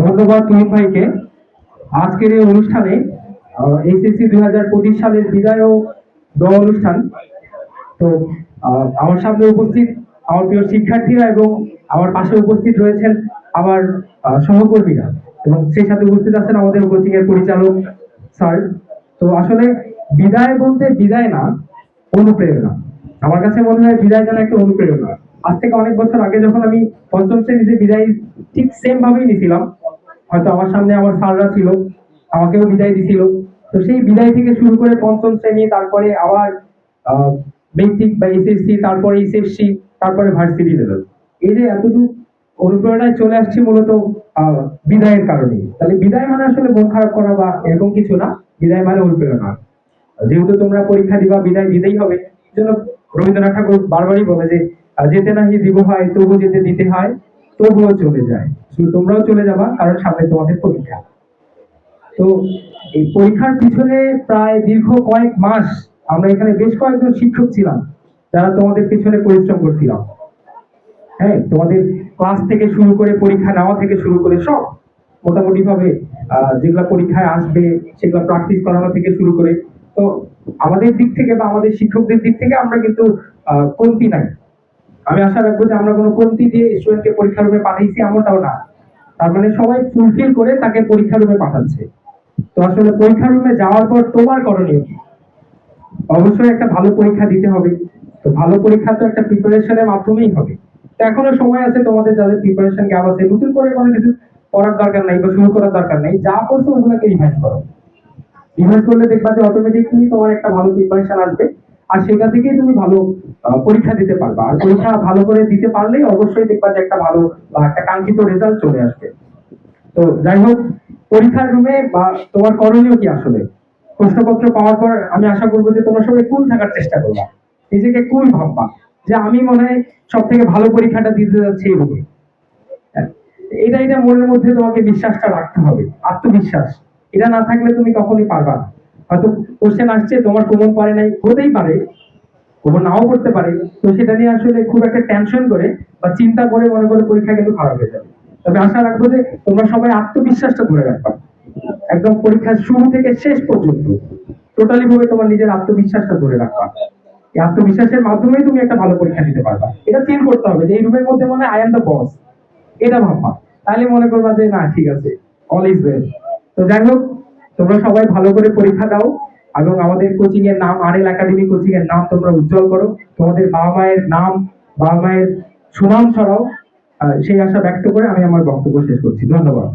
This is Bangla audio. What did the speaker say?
ধন্যবাদ তুহিন ভাইকে। আজকের এই অনুষ্ঠানে এইচএসসি দুই হাজার পঁচিশ সালের বিদায় ও অনুষ্ঠান। তো আমার সামনে উপস্থিত আমার প্রিয় শিক্ষার্থীরা এবং আমার পাশে উপস্থিত রয়েছেন আমার সহকর্মীরা এবং সেই সাথে উপস্থিত আছেন আমাদের কোচিং এর পরিচালক স্যার। তো আসলে বিদায় বলতে বিদায় না, অনুপ্রেরণা। আমার কাছে মনে হয় বিদায় যেন একটা অনুপ্রেরণা। আজ থেকে অনেক বছর আগে যখন আমি পঞ্চম শ্রেণীতে বিদায় ঠিক সেম ভাবেই নিছিলাম হয়তো আমার সামনে আমার স্যাররা ছিল, আমাকেও বিদায় দিছিল। তো সেই বিদায় থেকে শুরু করে পঞ্চম শ্রেণি, তারপরে আবার মেট্রিক বা এসএসসি তারপরে এসএসসি তারপরে ভার্সিটি লেভেল এই যে এতটুকু অনুপ্রেরণায় চলে আসছি মূলত বিদায়ের কারণে। তাহলে বিদায় মানে আসলে মন খারাপ করা বা এরকম কিছু না। বিদায় মানে অনুপ্রেরণা। যেহেতু তোমরা পরীক্ষা দিবা, বিদায় দিতেই হবে। এই জন্য রবীন্দ্রনাথ ঠাকুর বারবারই বলে যে যেতে নাহি দিব হয়, তবু যেতে দিতে হয়। তবুও চলে যায়। শুধু তোমরাও চলে যাবা, কারণ সামনে তোমাদের পরীক্ষা। তো এই পরীক্ষার পিছনে প্রায় দীর্ঘ কয়েক মাস আমরা এখানে বেশ কয়েকজন শিক্ষক ছিলাম, যারা তোমাদের পিছনে পরিশ্রম করছিলাম। হ্যাঁ তোমাদের ক্লাস থেকে শুরু করে পরীক্ষা নেওয়া থেকে শুরু করে সব মোটামুটি ভাবে যেগুলা পরীক্ষায় আসবে, সেগুলো প্র্যাকটিস করানো থেকে শুরু করে। তো আমাদের দিক থেকে বা আমাদের শিক্ষকদের দিক থেকে আমরা কিন্তু কমতি নাই। আমি আশা রাখব যে আমরা কোনো কমতি দিয়ে স্টুডেন্টকে পরীক্ষা রুমে পাঠাইছি এমনটাও না। তার মানে সবাই ফুলফিল করে তাকে পরীক্ষা রুমে পাঠাচ্ছে। তো আসলে পরীক্ষা রুমে যাওয়ার পর তোমার করণীয় কি? অবশ্যই একটা ভালো পরীক্ষা দিতে হবে। তো ভালো পরীক্ষা তো একটা প্রিপারেশনের মাধ্যমেই হবে। তো এখনও সময় আছে তোমাদের যাদের প্রিপারেশন গ্যাপ আছে, নতুন করে কোনো কিছু পড়ার দরকার নাই বা শুরু করার দরকার নেই, যা করছ ওগুলোকে রিভাইজ করো। রিভাইজ করলে দেখবা যে অটোমেটিকলি তোমার একটা ভালো প্রিপারেশন আসবে। আর সেটা থেকেই তুমি ভালো পরীক্ষা দিতে পারবা। আর পরীক্ষা ভালো করে দিতে পারলেই অবশ্যই দেখবা যে একটা ভালো বা একটা কাঙ্ক্ষিত রেজাল্ট চলে আসবে। তো যাই হোক পরীক্ষার রুমে বা তোমার করণীয় কি আসলে? প্রশ্নপত্র পাওয়ার পর আমি আশা করব যে তোমরা সবাই কুল থাকার চেষ্টা করবা। নিজেকে কুল ভাববা যে আমি মনে হয় সব থেকে ভালো পরীক্ষাটা দিতে যাচ্ছি রুমে। হ্যাঁ, এটা এটা মনের মধ্যে তোমাকে বিশ্বাসটা রাখতে হবে আত্মবিশ্বাস। এটা না থাকলে তুমি কখনই পারবা না। হয়তো কোশ্চেন আসছে, তোমার কমন পারে নাই, হতেই পারে কমন নাও করতে পারে। তো সেটা নিয়ে আসলে খুব একটা টেনশন করে বা চিন্তা করে মনে করে পরীক্ষা কিন্তু খারাপ হয়ে যাবে। তবে আশা রাখব যে তোমরা সবাই আত্মবিশ্বাসটা ধরে রাখবা। একদম পরীক্ষার শুরু থেকে শেষ পর্যন্ত টোটালি ভাবে তোমার নিজের আত্মবিশ্বাসটা ধরে রাখবা। এই আত্মবিশ্বাসের মাধ্যমেই তুমি একটা ভালো পরীক্ষা দিতে পারবা। এটা ফিল করতে হবে যে এই রুমের মধ্যে মনে আই এম দ্য বস এটা ভাববা। তাহলে মনে করবা যে না, ঠিক আছে অল ইজ ওয়েল তো যাই হোক তোমরা সবাই ভালো করে পরীক্ষা দাও এবং আমাদের কোচিং এর নাম আর এল একাডেমি কোচিং এর নাম তোমরা উজ্জ্বল করো। তোমাদের বাবা মায়ের নাম, বাবা মায়ের সুনাম ছড়াও। সেই আশা ব্যক্ত করে আমি আমার বক্তব্য শেষ করছি। ধন্যবাদ।